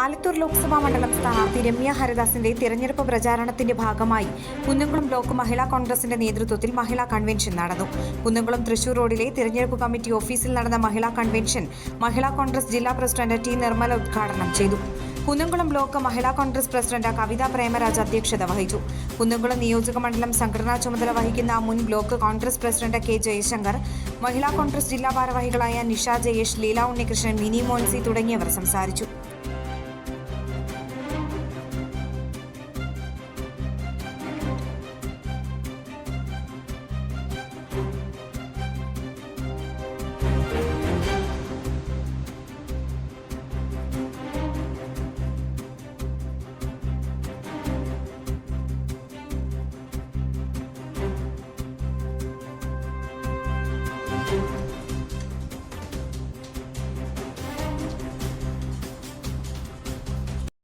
ആലത്തൂർ ലോക്സഭാ മണ്ഡലം സ്ഥാനാർത്ഥി രമ്യ ഹരിദാസിന്റെ തിരഞ്ഞെടുപ്പ് പ്രചാരണത്തിന്റെ ഭാഗമായി കുന്നംകുളം ബ്ലോക്ക് മഹിളാ കോൺഗ്രസിന്റെ നേതൃത്വത്തിൽ മഹിളാ കൺവെൻഷൻ നടന്നു. കുന്നംകുളം തൃശൂർ റോഡിലെ തിരഞ്ഞെടുപ്പ് കമ്മിറ്റി ഓഫീസിൽ നടന്ന മഹിളാ കൺവെൻഷൻ മഹിളാ കോൺഗ്രസ് ജില്ലാ പ്രസിഡന്റ് ടി നിർമ്മല ഉദ്ഘാടനം ചെയ്തു. കുന്നംകുളം ബ്ലോക്ക് മഹിളാ കോൺഗ്രസ് പ്രസിഡന്റ് കവിത പ്രേമരാജ് അധ്യക്ഷത വഹിച്ചു. കുന്നംകുളം നിയോജക മണ്ഡലം സംഘടനാ ചുമതല വഹിക്കുന്ന മുൻ block Congress president K Jayashankar Mahila Congress ജില്ലാ ഭാരവാഹികളായ നിഷ ജയേഷ് ലീല ഉണ്ണികൃഷ്ണൻ മിനി മോൻസി തുടങ്ങിയവർ സംസാരിച്ചു.